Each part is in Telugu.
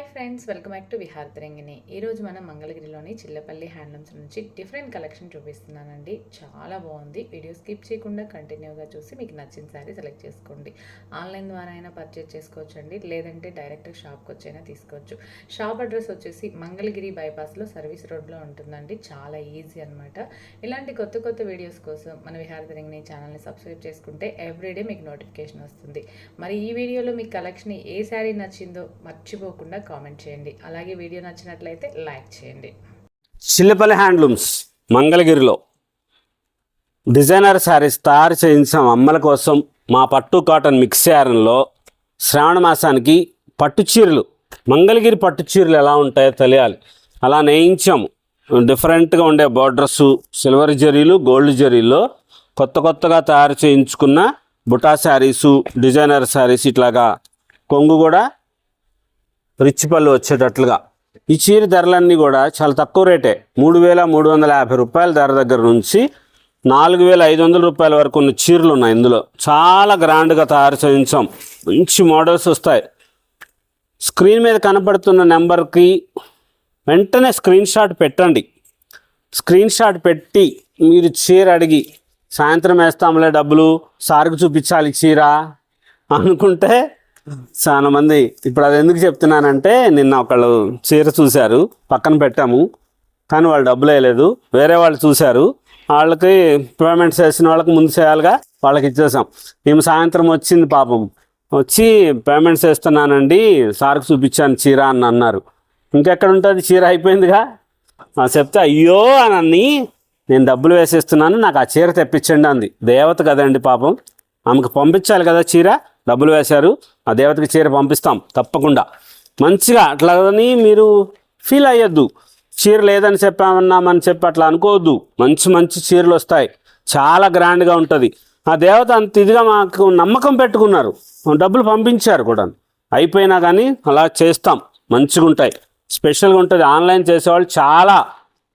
Hi friends welcome back to Vihar Terangini. ఈరోజు మనం మంగళగిరిలోని చిల్లపల్లి హ్యాండ్లూమ్స్ నుంచి డిఫరెంట్ కలెక్షన్ చూపిస్తున్నానండి. చాలా బాగుంది. వీడియో స్కిప్ చేయకుండా కంటిన్యూగా చూసి మీకు నచ్చిన శారీ సెలెక్ట్ చేసుకోండి. ఆన్లైన్ ద్వారా అయినా పర్చేజ్ చేసుకోవచ్చు అండి లేదంటే డైరెక్ట్ షాప్కి వచ్చైనా తీసుకోవచ్చు. షాప్ అడ్రస్ వచ్చేసి మంగళగిరి బైపాస్లో సర్వీస్ రోడ్లో ఉంటుందండి. చాలా ఈజీ అనమాట ఇలాంటి కొత్త కొత్త వీడియోస్ కోసం మన విహార్ తెరంగిణి ఛానల్ని సబ్స్క్రైబ్ చేసుకుంటే ఎవ్రీడే మీకు నోటిఫికేషన్ వస్తుంది. మరి ఈ వీడియోలో మీకు కలెక్షన్ ఏ శారీ నచ్చిందో మర్చిపోకుండా కామెంట్ చేయండి. అలాగే వీడియో నచ్చినట్లయితే లైక్ చేయండి. చిల్లపల్లి హ్యాండ్లూమ్స్ మంగళగిరిలో. డిజైనర్ శారీస్ తయారు చేయించాం అమ్మల కోసం మా పట్టు కాటన్ మిక్స్ యారంలో శ్రావణ మాసానికి పట్టు చీరలు. మంగళగిరి పట్టు చీరలు ఎలా ఉంటాయో తెలియాలి. అలా నేయించాము. డిఫరెంట్గా ఉండే బార్డర్స్ సిల్వర్ జరీలు గోల్డ్ జరీలో కొత్త కొత్తగా తయారు చేయించుకున్న బుటా శారీసు డిజైనర్ శారీస్ ఇట్లాగా కొంగు కూడా రిచ్ పళ్ళు వచ్చేటట్లుగా. ఈ చీర ధరలన్నీ కూడా చాలా తక్కువ రేటే. మూడు వేల మూడు వందల యాభై రూపాయల ధర దగ్గర నుంచి నాలుగు వేల ఐదు వందల రూపాయల వరకు ఉన్న చీరలు ఉన్నాయి ఇందులో. చాలా గ్రాండ్గా తయారు చేయించాం. మంచి మోడల్స్ వస్తాయి. స్క్రీన్ మీద కనపడుతున్న నెంబర్కి వెంటనే స్క్రీన్ షాట్ పెట్టండి. స్క్రీన్ షాట్ పెట్టి మీరు చీర అడిగి సాయంత్రం వేస్తాంలే డబ్బులు సార్కి చూపించాలి చీర అనుకుంటే చాలా మంది ఇప్పుడు అది ఎందుకు చెప్తున్నానంటే నిన్న ఒకళ్ళు చీర చూశారు పక్కన పెట్టాము కానీ వాళ్ళు డబ్బులు వేయలేదు వేరే వాళ్ళు చూశారు. వాళ్ళకి పేమెంట్ చేసిన వాళ్ళకి ముందు చేయాలిగా వాళ్ళకి ఇచ్చేసాం. మేము సాయంత్రం వచ్చింది పాపం. వచ్చి పేమెంట్ చేస్తున్నానండి సార్కి చూపించాను చీర అని అన్నారు. ఇంకెక్కడ ఉంటుంది? చీర అయిపోయిందిగా? చెప్తే అయ్యో అని అన్ని నేను డబ్బులు వేసేస్తున్నాను నాకు ఆ చీర తెప్పించండి అంది. దేవత కదండి పాపం. ఆమెకు పంపించాలి కదా చీర? డబ్బులు వేశారు ఆ దేవతకి చీర పంపిస్తాం తప్పకుండా. మంచిగా అట్లాగని మీరు ఫీల్ అయ్యొద్దు. చీర లేదని చెప్పామన్నామని చెప్పి అట్లా అనుకోవద్దు. మంచి మంచి చీరలు వస్తాయి. చాలా గ్రాండ్గా ఉంటుంది. ఆ దేవత అంత ఇదిగా మాకు నమ్మకం పెట్టుకున్నారు. డబ్బులు పంపించారు కూడా. అయిపోయినా కానీ అలా చేస్తాం. మంచిగా ఉంటాయి. స్పెషల్గా ఉంటుంది. ఆన్లైన్ చేసేవాళ్ళు చాలా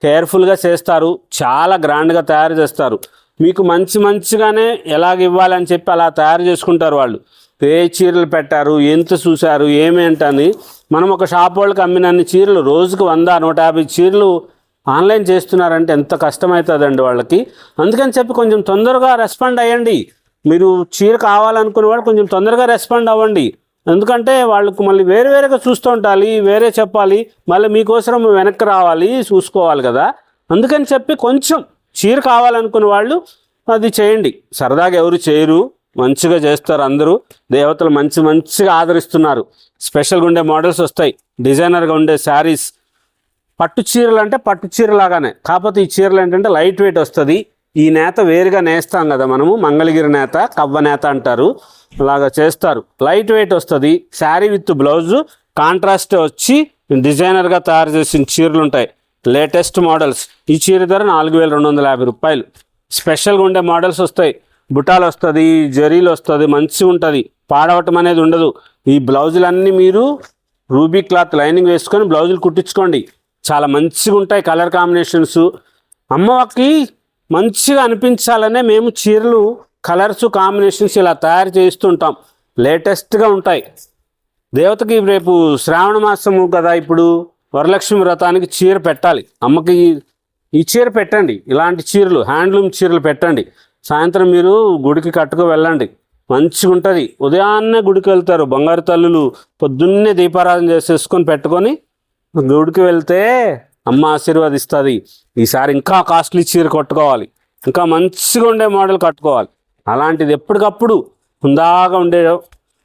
కేర్ఫుల్గా చేస్తారు. చాలా గ్రాండ్గా తయారు చేస్తారు. మీకు మంచి మంచిగానే ఎలాగ ఇవ్వాలని చెప్పి అలా తయారు చేసుకుంటారు వాళ్ళు. ఏ చీరలు పెట్టారు ఎంత చూశారు ఏమేంటని మనం ఒక షాప్ వాళ్ళకి అమ్మినన్ని చీరలు రోజుకు వంద నూట యాభై చీరలు ఆన్లైన్ చేస్తున్నారంటే ఎంత కష్టమవుతుందండి వాళ్ళకి. అందుకని చెప్పి కొంచెం తొందరగా రెస్పాండ్ అయ్యండి. మీరు చీర కావాలనుకునే వాళ్ళు కొంచెం తొందరగా రెస్పాండ్ అవ్వండి. ఎందుకంటే వాళ్ళకు మళ్ళీ వేరే వేరేగా చూస్తూ ఉండాలి వేరే చెప్పాలి మళ్ళీ మీకోసం వెనక్కి రావాలి చూసుకోవాలి కదా. అందుకని చెప్పి కొంచెం చీర కావాలనుకునే వాళ్ళు అది చేయండి. సరదాగా ఎవరు చేయరు. మంచిగా చేస్తారు అందరూ. దేవతలు మంచి మంచిగా ఆదరిస్తున్నారు. స్పెషల్గా ఉండే మోడల్స్ వస్తాయి. డిజైనర్గా ఉండే శారీస్. పట్టు చీరలు అంటే పట్టు చీర లాగానే. కాకపోతే ఈ చీరలు ఏంటంటే లైట్ వెయిట్ వస్తుంది. ఈ నేత వేరుగా నేస్తాం కదా మనము. మంగళగిరి నేత కవ్వ నేత అంటారు. అలాగా చేస్తారు. లైట్ వెయిట్ వస్తుంది. Sari with blouse. కాంట్రాస్ట్ వచ్చి డిజైనర్గా తయారు చేసిన చీరలు ఉంటాయి. Latest models. ఈ చీర ధర నాలుగు వేల రెండు వందల యాభై రూపాయలు. స్పెషల్గా ఉండే మోడల్స్ వస్తాయి. బుటాలు వస్తుంది జరీలు వస్తుంది మంచిగా ఉంటుంది పాడవటం అనేది ఉండదు. ఈ బ్లౌజులన్నీ మీరు రూబీ క్లాత్ లైనింగ్ వేసుకొని బ్లౌజులు కుట్టించుకోండి. చాలా మంచిగా ఉంటాయి కలర్ కాంబినేషన్స్. అమ్మవారికి మంచిగా అనిపించాలనే మేము చీరలు కలర్స్ కాంబినేషన్స్ ఇలా తయారు చేస్తుంటాం లేటెస్ట్గా ఉంటాయి. దేవతకి రేపు శ్రావణ మాసము కదా ఇప్పుడు. వరలక్ష్మి వ్రతానికి చీర పెట్టాలి. అమ్మకి ఈ- ఈ చీర పెట్టండి. ఇలాంటి చీరలు హ్యాండ్లూమ్ చీరలు పెట్టండి. సాయంత్రం మీరు గుడికి కట్టుకు వెళ్ళండి. మంచిగా ఉంటుంది ఉదయాన్నే గుడికి వెళ్తారు. బంగారు తల్లులు పొద్దున్నే దీపారాధన చేసేసుకొని పెట్టుకొని గుడికి వెళ్తే అమ్మ ఆశీర్వదిస్తుంది. ఈసారి ఇంకా కాస్ట్లీ చీర కట్టుకోవాలి. ఇంకా మంచిగా ఉండే మోడల్ కట్టుకోవాలి. అలాంటిది ఎప్పటికప్పుడు హుందాగా ఉండే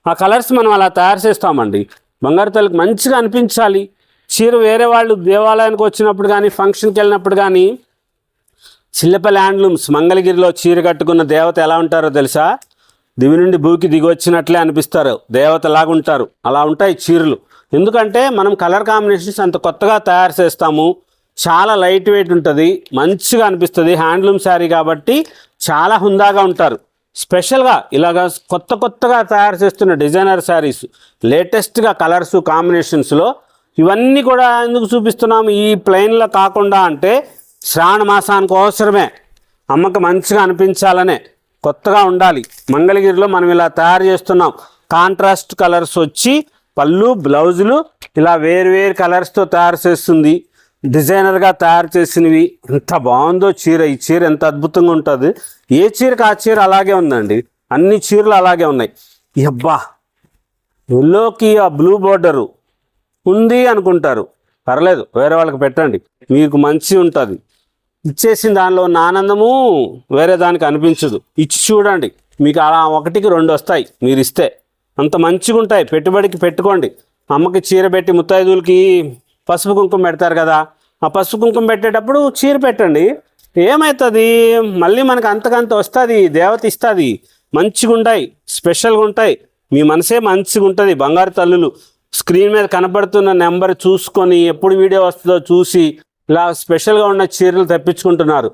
ఆ కలర్స్ మనం అలా తయారు చేస్తామండి. బంగారు తల్లికి మంచిగా అనిపించాలి. చీర వేరే వాళ్ళు దేవాలయానికి వచ్చినప్పుడు కానీ ఫంక్షన్కి వెళ్ళినప్పుడు కానీ శిల్ప ల్యాండ్లూమ్స్ మంగళగిరిలో చీర కట్టుకున్న దేవత ఎలా ఉంటారో తెలుసా? దివి నుండి భూకి దిగొచ్చినట్లే అనిపిస్తారు. దేవత లాగా ఉంటారు అలా ఉంటాయి చీరలు. ఎందుకంటే మనం కలర్ కాంబినేషన్స్ అంత కొత్తగా తయారు చేస్తాము. చాలా లైట్ వెయిట్ ఉంటుంది. మంచిగా అనిపిస్తుంది. హ్యాండ్లూమ్ శారీ కాబట్టి చాలా హుందాగా ఉంటారు. స్పెషల్గా ఇలాగ కొత్త కొత్తగా తయారు చేస్తున్న డిజైనర్ శారీస్ లేటెస్ట్గా కలర్స్ కాంబినేషన్స్లో ఇవన్నీ కూడా ఎందుకు చూపిస్తున్నాము? ఈ ప్లెయిన్లో కాకుండా అంటే శ్రావణ మాసానికి అవసరమే. అమ్మకి మంచిగా అనిపించాలనే కొత్తగా ఉండాలి. మంగళగిరిలో మనం ఇలా తయారు చేస్తున్నాం. కాంట్రాస్ట్ కలర్స్ వచ్చి పళ్ళు బ్లౌజులు ఇలా వేరు వేరు కలర్స్తో తయారు చేస్తుంది. డిజైనర్గా తయారు చేసినవి. ఎంత బాగుందో చీర. ఈ చీర ఎంత అద్భుతంగా ఉంటుంది. ఏ చీరకు ఆ చీర అలాగే ఉందండి. అన్ని చీరలు అలాగే ఉన్నాయి. అబ్బా ఎల్లోకి ఆ బ్లూ బోర్డరు ఉంది అనుకుంటారు. పర్లేదు వేరే వాళ్ళకి పెట్టండి. మీకు మంచి ఉంటుంది. ఇచ్చేసిన దానిలో ఉన్న ఆనందము వేరే దానికి అనిపించదు. ఇచ్చి చూడండి. మీకు అలా ఒకటికి రెండు వస్తాయి. మీరు ఇస్తే. అంత మంచిగా ఉంటాయి. పెట్టుబడికి పెట్టుకోండి. అమ్మకి చీర పెట్టి ముత్తైదులకి పసుపు కుంకుమ పెడతారు కదా. ఆ పసుపు కుంకుమ పెట్టేటప్పుడు చీర పెట్టండి. ఏమవుతుంది మళ్ళీ మనకు అంతకంత వస్తుంది. దేవత ఇస్తుంది. మంచిగా ఉంటాయి. స్పెషల్గా ఉంటాయి. మీ మనసే మంచిగా ఉంటుంది. బంగారు తల్లులు స్క్రీన్ మీద కనపడుతున్న నెంబర్ చూసుకొని ఎప్పుడు వీడియో వస్తుందో చూసి ఇలా స్పెషల్గా ఉన్న చీరలు తెప్పించుకుంటున్నారు.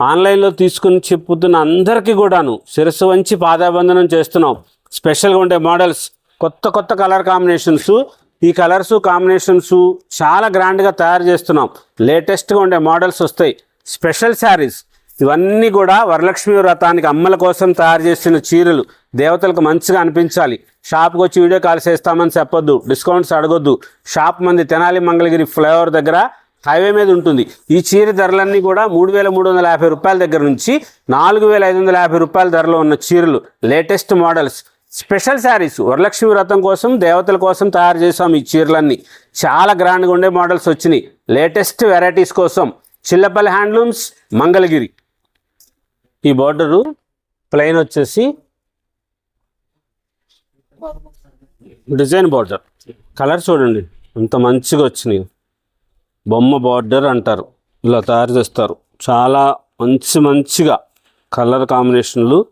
ఆన్లైన్లో తీసుకుని చెప్పుతున్న అందరికీ కూడాను శిరస్సు వంచి పాదాబంధనం చేస్తున్నాం. స్పెషల్గా ఉండే మోడల్స్ కొత్త కొత్త కలర్ కాంబినేషన్స్. ఈ కలర్స్ కాంబినేషన్స్ చాలా గ్రాండ్గా తయారు చేస్తున్నాం. లేటెస్ట్గా ఉండే మోడల్స్ వస్తాయి. స్పెషల్ శారీస్ ఇవన్నీ కూడా వరలక్ష్మి వ్రతానికి అమ్మల కోసం తయారు చేసిన చీరలు. దేవతలకు మంచిగా అనిపించాలి. షాప్కి వచ్చి వీడియో కాల్ చేస్తామని చెప్పొద్దు. డిస్కౌంట్స్ అడగొద్దు. షాప్ మంది తెనాలి మంగళగిరి ఫ్లైఓవర్ దగ్గర హైవే మీద ఉంటుంది. ఈ చీర ధరలన్నీ కూడా మూడు వేల మూడు వందల యాభై రూపాయల దగ్గర నుంచి నాలుగు వేల ఐదు వందల యాభై రూపాయల ధరలో ఉన్న చీరలు latest models special sarees Varalakshmi Vratam కోసం దేవతల కోసం తయారు చేసాం ఈ చీరలన్నీ. చాలా గ్రాండ్గా ఉండే మోడల్స్ వచ్చినాయి. లేటెస్ట్ వెరైటీస్ కోసం చిల్లపల్లి హ్యాండ్లూమ్స్ మంగళగిరి. ఈ బార్డరు ప్లెయిన్ వచ్చేసి డిజైన్ బార్డర్ కలర్ చూడండి. అంత మంచిగా వచ్చినాయి. బొమ్మ బార్డర్ అంటారు. ఇలా తయారు చేస్తారు. చాలా మంచి మంచిగా కలర్ కాంబినేషన్లు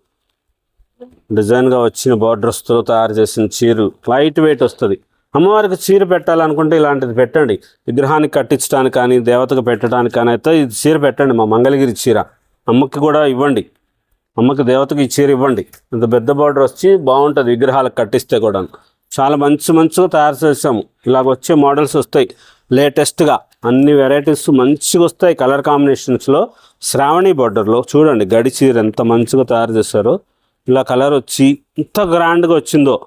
డిజైన్గా వచ్చిన బార్డర్స్తో తయారు చేసిన చీర. లైట్ వెయిట్ వస్తుంది. అమ్మవారికి చీర పెట్టాలనుకుంటే ఇలాంటిది పెట్టండి. విగ్రహానికి కట్టించడానికి కానీ దేవతకు పెట్టడానికి కానీ అయితే ఇది చీర పెట్టండి. మా మంగళగిరి చీర. అమ్మకి కూడా ఇవ్వండి. అమ్మకి దేవతకి ఈ చీర ఇవ్వండి. ఇంత పెద్ద బార్డర్ వచ్చి బాగుంటుంది విగ్రహాలకు కట్టిస్తే కూడా చాలా మంచి మంచిగా తయారు చేసాము ఇలాగ వచ్చే మోడల్స్ వస్తాయి. లేటెస్ట్గా అన్ని వెరైటీస్ మంచిగా వస్తాయి కలర్ కాంబినేషన్స్లో శ్రావణి బార్డర్లో చూడండి గడి చీర ఎంత మంచిగా తయారు చేశారో. ఇలా కలర్ వచ్చి ఎంత గ్రాండ్గా వచ్చిందో.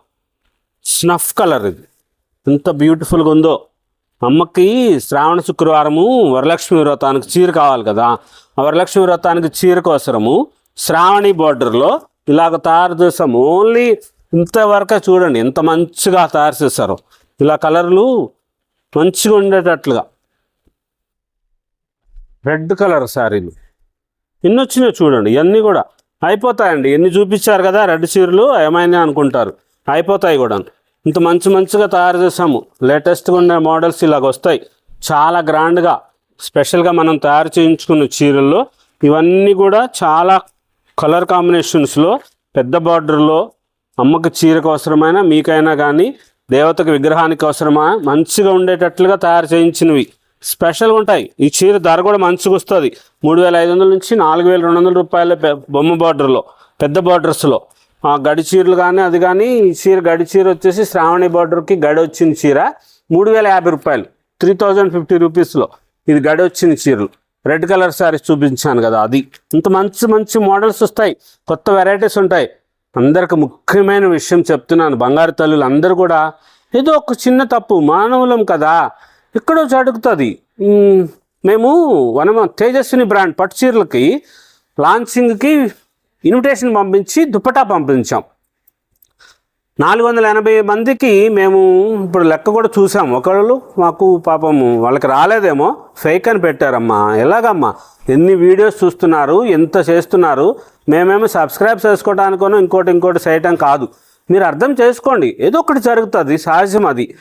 స్నఫ్ కలర్ ఇది. ఎంత బ్యూటిఫుల్గా ఉందో. అమ్మకి శ్రావణ శుక్రవారము వరలక్ష్మి వ్రతానికి చీర కావాలి కదా. ఆ వరలక్ష్మి వ్రతానికి చీర కోసరము శ్రావణి బార్డర్లో ఇలాగ తయారు చేసాము ఓన్లీ ఇంతవరకు చూడండి ఎంత మంచిగా తయారు చేస్తారో ఇలా కలర్లు మంచిగా ఉండేటట్లుగా. రెడ్ కలర్ శారీలు. ఎన్ని వచ్చినాయో చూడండి ఇవన్నీ కూడా. అయిపోతాయండి ఎన్ని చూపించారు కదా రెడ్ చీరలు ఏమైనా అనుకుంటారు. అయిపోతాయి కూడా. ఇంత మంచి మంచిగా తయారు చేసాము లేటెస్ట్గా ఉండే మోడల్స్ ఇలాగ వస్తాయి. చాలా గ్రాండ్గా స్పెషల్గా మనం తయారు చేయించుకున్న చీరల్లో ఇవన్నీ కూడా చాలా కలర్ కాంబినేషన్స్లో పెద్ద బార్డర్లో అమ్మకి చీరకు అవసరమైన మీకైనా కానీ దేవతకు విగ్రహానికి అవసరమా మంచిగా ఉండేటట్లుగా తయారు చేయించినవి. స్పెషల్గా ఉంటాయి. ఈ చీర ధర కూడా మంచిగా వస్తుంది. మూడు వేల ఐదు వందల నుంచి నాలుగు వేల రెండు వందల రూపాయల బొమ్మ బార్డర్లో పెద్ద బార్డర్స్లో ఆ గడి చీరలు కానీ అది కానీ ఈ చీర గడి చీర వచ్చేసి శ్రావణి బార్డర్కి గడి వచ్చిన చీర మూడు వేల యాభై రూపాయలు. త్రీ థౌజండ్ ఫిఫ్టీ రూపీస్లో ఇది గడి వచ్చిన చీరలు. రెడ్ కలర్ శారీస్ చూపించాను కదా అది. ఇంత మంచి మంచి మోడల్స్ వస్తాయి. కొత్త వెరైటీస్ ఉంటాయి. అందరికి ముఖ్యమైన విషయం చెప్తున్నాను. బంగారు తల్లులు అందరూ కూడా ఏదో ఒక చిన్న తప్పు మానవులం కదా. ఎక్కడో జరుగుతుంది. మ్, మేము వనమ తేజస్విని బ్రాండ్ పట్టు చీరలకి లాంచింగ్కి ఇన్విటేషన్ పంపించి దుప్పటా పంపించాం. నాలుగు వందల ఎనభై మందికి మేము ఇప్పుడు లెక్క కూడా చూసాం. ఒకళ్ళు మాకు పాపము వాళ్ళకి రాలేదేమో ఫేక్ అని పెట్టారమ్మా. ఎలాగమ్మా? ఎన్ని వీడియోస్ చూస్తున్నారు ఎంత చేస్తున్నారు? మేమేమో సబ్స్క్రైబ్ చేసుకోవడానికోనో ఇంకోటి ఇంకోటి చేయటం కాదు. మీరు అర్థం చేసుకోండి. ఏదో ఒకటి జరుగుతుంది సహజం అది.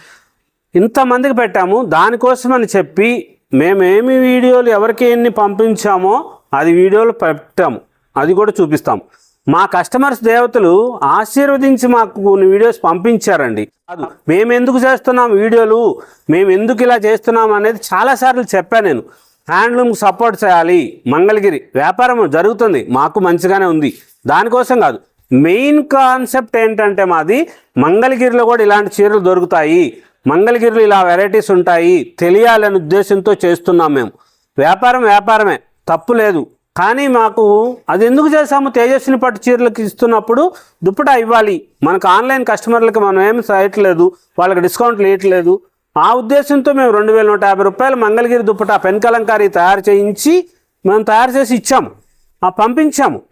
ఇంతమందికి పెట్టాము దానికోసమని చెప్పి మేమేమి వీడియోలు ఎవరికి ఎన్ని పంపించామో అది వీడియోలు పెట్టాము. అది కూడా చూపిస్తాము. మా కస్టమర్స్ దేవతలు ఆశీర్వదించి మాకు కొన్ని వీడియోస్ పంపించారండి. కాదు మేము ఎందుకు చేస్తున్నాం వీడియోలు మేము ఎందుకు ఇలా చేస్తున్నాం అనేది చాలాసార్లు చెప్పాను నేను. హ్యాండ్లూమ్ సపోర్ట్ చేయాలి. మంగళగిరి వ్యాపారం జరుగుతుంది. మాకు మంచిగానే ఉంది. దానికోసం కాదు మెయిన్ కాన్సెప్ట్ ఏంటంటే మాది మంగళగిరిలో కూడా ఇలాంటి చీరలు దొరుకుతాయి. మంగళగిరిలో ఇలా వెరైటీస్ ఉంటాయి తెలియాలనే ఉద్దేశంతో చేస్తున్నాం మేము. వ్యాపారం వ్యాపారమే తప్పు లేదు. కానీ మాకు అది ఎందుకు చేసాము తేజస్విని పట్టు చీరలకు ఇస్తున్నప్పుడు దుప్పటా ఇవ్వాలి. మనకు ఆన్లైన్ కస్టమర్లకి మనం ఏమి చేయట్లేదు వాళ్ళకి డిస్కౌంట్లు ఇవ్వట్లేదు ఆ ఉద్దేశంతో మేము రెండు వేల నూట యాభై రూపాయలు మంగళగిరి దుప్పట పెన్కలంకారీ తయారు చేయించి మేము తయారు చేసి ఇచ్చాము. ఆ పంపించాము.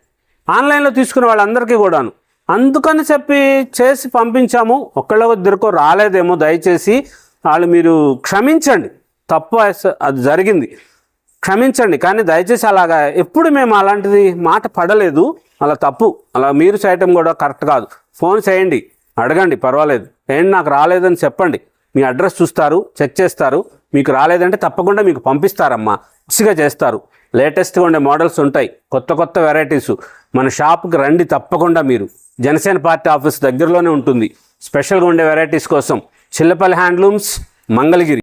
ఆన్లైన్లో తీసుకున్న వాళ్ళందరికీ కూడాను. అందుకని చెప్పి చేసి పంపించాము. ఒకళ్ళ ఇద్దరికో రాలేదేమో దయచేసి వాళ్ళు మీరు క్షమించండి. తప్పు అది జరిగింది. క్షమించండి. కానీ దయచేసి అలాగా ఎప్పుడు మేము అలాంటిది మాట పడలేదు. అలా తప్పు. అలా మీరు చేయటం కూడా కరెక్ట్ కాదు. ఫోన్ చేయండి. అడగండి. పర్వాలేదు. ఏంటి నాకు రాలేదని చెప్పండి. మీ అడ్రస్ చూస్తారు. చెక్ చేస్తారు. మీకు రాలేదంటే తప్పకుండా మీకు పంపిస్తారమ్మా. మంచిగా చేస్తారు. లేటెస్ట్గా ఉండే మోడల్స్ ఉంటాయి. కొత్త కొత్త వెరైటీస్ మన షాప్కి రండి తప్పకుండా మీరు. జనసేన పార్టీ ఆఫీస్ దగ్గరలోనే ఉంటుంది. స్పెషల్గా ఉండే వెరైటీస్ కోసం. చిల్లపల్లి హ్యాండ్లూమ్స్ మంగళగిరి